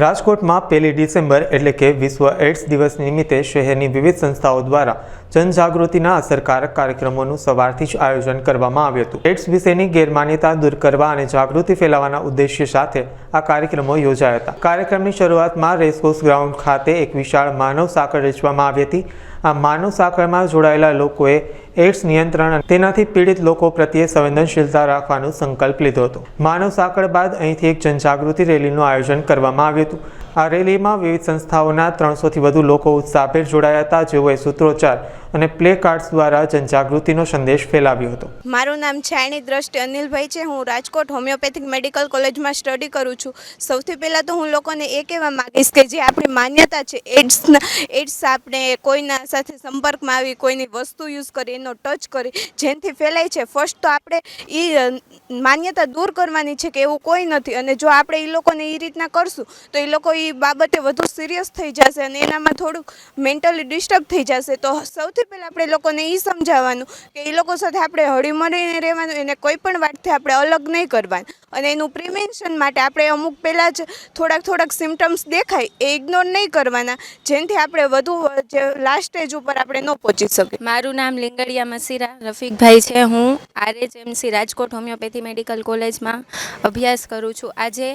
રાજકોટમાં પહેલી ડિસેમ્બર એટલે કે વિશ્વ એડ્સ દિવસ નિમિત્તે શહેરની વિવિધ સંસ્થાઓ દ્વારા જનજાગૃતિના અસરકારક કાર્યક્રમોનું સવારથી જ આયોજન કરવામાં આવ્યું હતું. એડ્સ વિશેની ગેરમાન્યતા દૂર કરવા અને જાગૃતિ ફેલાવવાના ઉદ્દેશ્ય સાથે આ કાર્યક્રમો યોજાયા હતા. કાર્યક્રમની શરૂઆતમાં રેસકોર્સ ગ્રાઉન્ડ ખાતે એક વિશાળ માનવ સાંકળ રચવામાં આવી હતી. આ માનવ સાંકળમાં જોડાયેલા લોકોએ એડ્સ નિયંત્રણ અને તેનાથી પીડિત લોકો પ્રત્યે સંવેદનશીલતા રાખવાનો સંકલ્પ લીધો હતો. માનવ સાંકળ બાદ અહીંથી એક જનજાગૃતિ રેલીનું આયોજન કરવામાં આવ્યું હતું. આ રેલીમાં વિવિધ સંસ્થાઓના ત્રણસોથી વધુ લોકો ઉત્સાહભેર જોડાયા હતા, જેઓએ સૂત્રોચ્ચાર અને પ્લે કાર્ડ્સ દ્વારા જનજાગૃતિનો સંદેશ ફેલાવ્યો હતો. મારું નામ છાયણી દ્રષ્ટિ અનિલભાઈ છે. હું રાજકોટ હોમિયોપેથિક મેડિકલ કોલેજમાં સ્ટડી કરું છું. સૌથી પહેલાં તો હું લોકોને એ કહેવા માગીશ કે જે આપણી માન્યતા છે એડ્સના એડ્સ આપણે કોઈના સાથે સંપર્કમાં આવી, કોઈની વસ્તુ યુઝ કરી, એનો ટચ કરી, જેનાથી ફેલાય છે. ફર્સ્ટ તો આપણે એ માન્યતા દૂર કરવાની છે કે એવું કોઈ નથી. અને જો આપણે એ લોકોને એ રીતના કરશું, તો એ લોકો એ બાબતે વધુ સિરિયસ થઈ જશે અને એનામાં થોડુંક મેન્ટલી ડિસ્ટર્બ થઈ જશે, તો સૌથી પહેલાં આપણે લોકોને એ સમજાવવાનું કે એ લોકો સાથે આપણે હળીમળીને રહેવાનું, એને કોઈ પણ વાતથી આપણે અલગ નહીં કરવાનું. અને એનું પ્રિવેન્શન માટે આપણે અમુક પહેલાં જ થોડાક થોડાક સિમ્ટમ્સ દેખાય, એ ઇગ્નોર નહીં કરવાના, જેનાથી આપણે વધુ, જે લાસ્ટ સ્ટેજ ઉપર આપણે ન પહોંચી શકીએ. મારું નામ લિંગડિયા મસીરા, રફીકભાઈ છે હું, આરએચએમસી રાજકોટ હોમિયોપેથી મેડિકલ કોલેજમાં અભ્યાસ કરું છું. આજે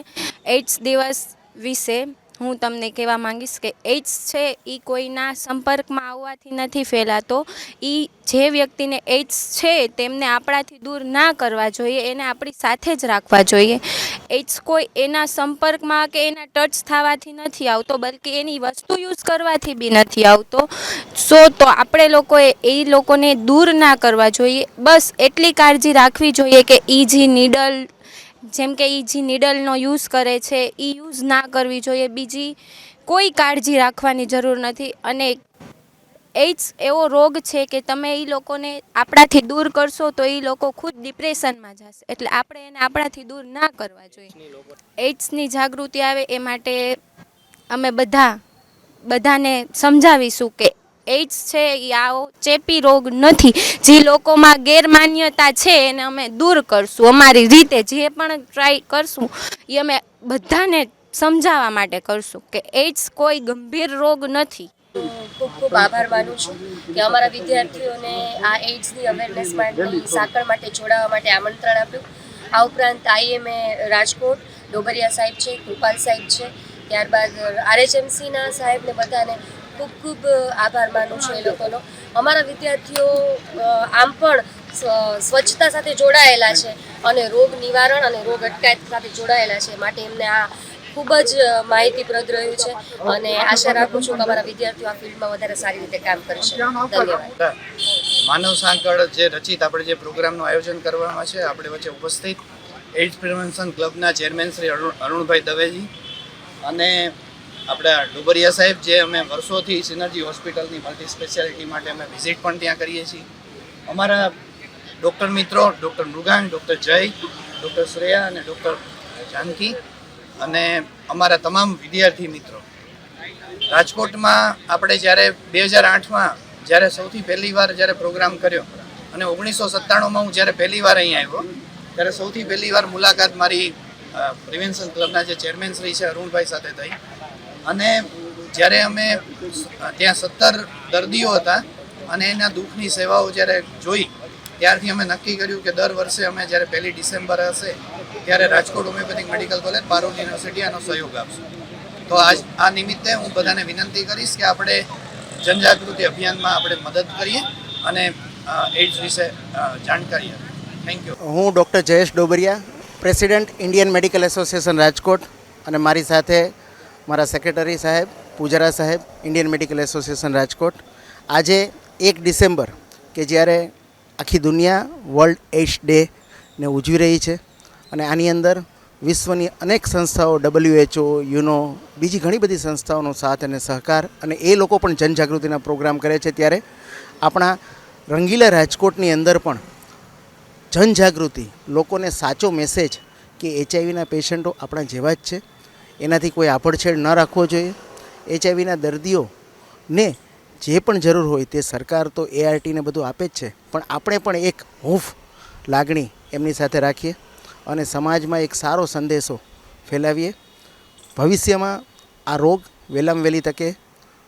એઇડ્સ દિવસ વિશે હું તમને કહેવા માંગીશ કે એઇડ્સ છે એ કોઈના સંપર્કમાં આવવાથી નથી ફેલાતો. એ જે વ્યક્તિને એઇડ્સ છે, તેમને આપણાથી દૂર ના કરવા જોઈએ, એને આપણી સાથે જ રાખવા જોઈએ. એઇડ્સ કોઈ એના સંપર્કમાં કે એના ટચ થવાથી નથી આવતો, બલકે એની વસ્તુ યુઝ કરવાથી બી નથી આવતો. સો, તો આપણે લોકોએ એ લોકોને દૂર ના કરવા જોઈએ. બસ એટલી કાળજી રાખવી જોઈએ કે એ જે નીડલ જેમ કે એ જે નીડલનો યુઝ કરે છે એ યુઝ ના કરવી જોઈએ. બીજી કોઈ કાળજી રાખવાની જરૂર નથી. અને એઇડ્સ એવો રોગ છે કે તમે એ લોકોને આપણાથી દૂર કરશો તો એ લોકો ખુદ ડિપ્રેશનમાં જશે. એટલે આપણે એને આપણાથી દૂર ના કરવા જોઈએ. એઇડ્સની જાગૃતિ આવે એ માટે અમે બધા, બધાને સમજાવીશું કે એઇડ્સ છે એ આવો ચેપી રોગ નથી. જે લોકોમાં ગેરમાન્યતા છે, એને અમે દૂર કરશું. અમારી રીતે જે પણ ટ્રાય કરશું એ અમે બધાને સમજાવવા માટે કરશું કે એઇડ્સ કોઈ ગંભીર રોગ નથી. ખૂબ ખૂબ આભાર માનું છું કે અમારા વિદ્યાર્થીઓને આ એઇડ્સની અવેરનેસ માટે, સાંકળ માટે જોડાવા માટે આમંત્રણ આપ્યું. આ ઉપરાંત આઈએમએ રાજકોટ, ડોબરિયા સાહેબ છે કૃપાલ સાહેબ છે, ત્યારબાદ આરએચએમસીના સાહેબને બધાને ખૂબ ખૂબ આભાર માનું છું એ લોકોનો. અમારા વિદ્યાર્થીઓ આમ પણ સ્વ- સ્વચ્છતા સાથે જોડાયેલા છે અને રોગ નિવારણ અને રોગ અટકાયત સાથે જોડાયેલા છે માટે એમને આ ખૂબ જ માહિતીપ્રદ રહ્યું છે અને આશા રાખું છું કે અમારા વિદ્યાર્થીઓ આ ફિલ્ડમાં વધારે સારી રીતે કામ કરશે. ધન્યવાદ. માનવ સાંકળ જે રચિત આપણે જે પ્રોગ્રામનું આયોજન કરવામાં છે, આપણે વચ્ચે ઉપસ્થિત એઇડ્સ પ્રિવેન્શન ક્લબના ચેરમેન શ્રી અરુણ અરુણભાઈ દવેજી અને આપણા ડુબરિયા સાહેબ જે અમે વર્ષોથી સિનર્જી હોસ્પિટલની મલ્ટી સ્પેશિયાલિટી માટે અમે વિઝિટ પણ ત્યાં કરીએ છીએ. અમારા ડૉક્ટર મિત્રો, doctor Mrigank, doctor Jay, doctor Shreya અને ડૉક્ટર જાનકી અને અમારા તમામ વિદ્યાર્થી મિત્રો. રાજકોટમાં આપણે જ્યારે બે હજાર આઠમાં જ્યારે સૌથી પહેલી વાર જ્યારે પ્રોગ્રામ કર્યો અને ઓગણીસો સત્તાણુંમાં હું જ્યારે પહેલી વાર અહીં આવ્યો, ત્યારે સૌથી પહેલી વાર મુલાકાત મારી પ્રિવેન્શન ક્લબના જે ચેરમેન શ્રી છે અરુણભાઈ સાથે થઈ. અને જ્યારે અમે ત્યાં સત્તર દર્દીઓ હતા અને એના દુઃખની સેવાઓ જ્યારે જોઈ, ત્યારથી અમે નક્કી કર્યું કે દર વર્ષે અમે જ્યારે પહેલી ડિસેમ્બર હશે, ત્યારે Rajkot homeopathic medical college, Parul university આનો સહયોગ આપશું. તો આજ, આ નિમિત્તે હું બધાને વિનંતી કરીશ કે આપણે જનજાગૃતિ અભિયાનમાં આપણે મદદ કરીએ અને એડ્સ વિશે જાણકારી થેન્ક યુ. હું doctor Jayesh Dobariya, president Indian medical association Rajkot અને મારી સાથે મારા સેક્રેટરી સાહેબ, પૂજારા સાહેબ ઇન્ડિયન મેડિકલ એસોસિએશન રાજકોટ. આજે એક ડિસેમ્બર કે જ્યારે આખી દુનિયા વર્લ્ડ એઇડ્સ ડે ને ઉજવી રહી છે અને આની અંદર વિશ્વની અનેક સંસ્થાઓ ડબલ્યુએચઓ યુનો, બીજી ઘણી બધી સંસ્થાઓનો સાથ અને સહકાર અને એ લોકો પણ જનજાગૃતિના પ્રોગ્રામ કરે છે ત્યારે આપણા રંગીલા રાજકોટની અંદર પણ જનજાગૃતિ, લોકોને સાચો મેસેજ કે એચઆઈવીના પેશન્ટો આપણા જેવા જ છે. એનાથી કોઈ આભડછેડ ન રાખવો જોઈએ. એચઆઈવીના દર્દીઓને જે પણ જરૂર હોય તે સરકાર તો એઆરટીને બધું આપે જ છે. પણ આપણે પણ એક હૂંફ લાગણી એમની સાથે રાખીએ અને સમાજમાં એક સારો સંદેશો ફેલાવીએ. ભવિષ્યમાં આ રોગ વહેલામ વહેલી તકે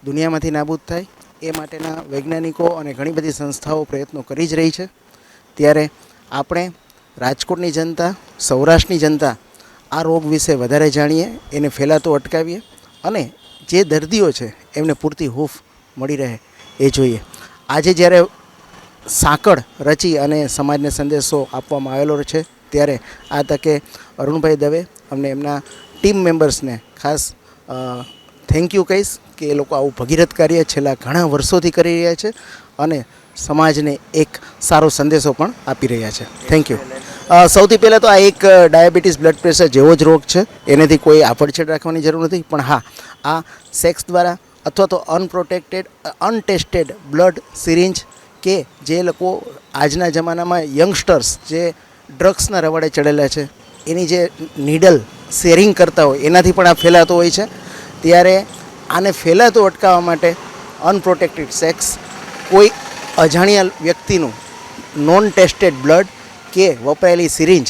દુનિયામાંથી નાબૂદ થાય. એ માટેના વૈજ્ઞાનિકો અને ઘણી બધી સંસ્થાઓ પ્રયત્નો કરી જ રહી છે. ત્યારે આપણે રાજકોટની જનતા, સૌરાષ્ટ્રની જનતા આ રોગ વિશે વધારે જાણીએ, એને ફેલાતો અટકાવીએ અને જે દર્દીઓ છે, એમને પૂરતી હૂફ મળી રહે એ જોઈએ. આજે જ્યારે સાંકળ રચી અને સમાજને સંદેશો આપવામાં આવેલો છે, ત્યારે આ તકે અરુણભાઈ દવે અમને એમના ટીમ મેમ્બર્સને ખાસ થેન્ક યુ કહીશ કે એ લોકો આવું ભગીરથ કાર્ય છેલ્લા ઘણા વર્ષોથી કરી રહ્યા છે અને સમાજને એક સારો સંદેશો પણ આપી રહ્યા છે. થેન્ક યુ સૌથી પહેલાં તો આ એક ડાયાબિટીસ બ્લડ પ્રેશર જેવો જ રોગ છે. એનાથી કોઈ આફડછેડ રાખવાની જરૂર નથી. પણ હા, આ સેક્સ દ્વારા અથવા તો અનપ્રોટેક્ટેડ અનટેસ્ટેડ બ્લડ સિરિંજ કે જે લોકો આજના જમાનામાં યંગસ્ટર્સ જે ડ્રગ્સના રવાડે ચડેલા છે, એની જે નીડલ શેરિંગ કરતા હોય, એનાથી પણ આ ફેલાતો હોય છે. ત્યારે આને ફેલાતો અટકાવવા માટે અનપ્રોટેક્ટેડ સેક્સ કોઈ અજાણ્યા વ્યક્તિનું નોન ટેસ્ટેડ બ્લડ કે વપરાયેલી સિરિંજ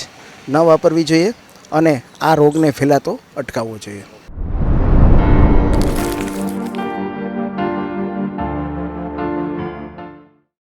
ન વાપરવી જોઈએ અને આ રોગને ફેલાતો અટકાવવો જોઈએ.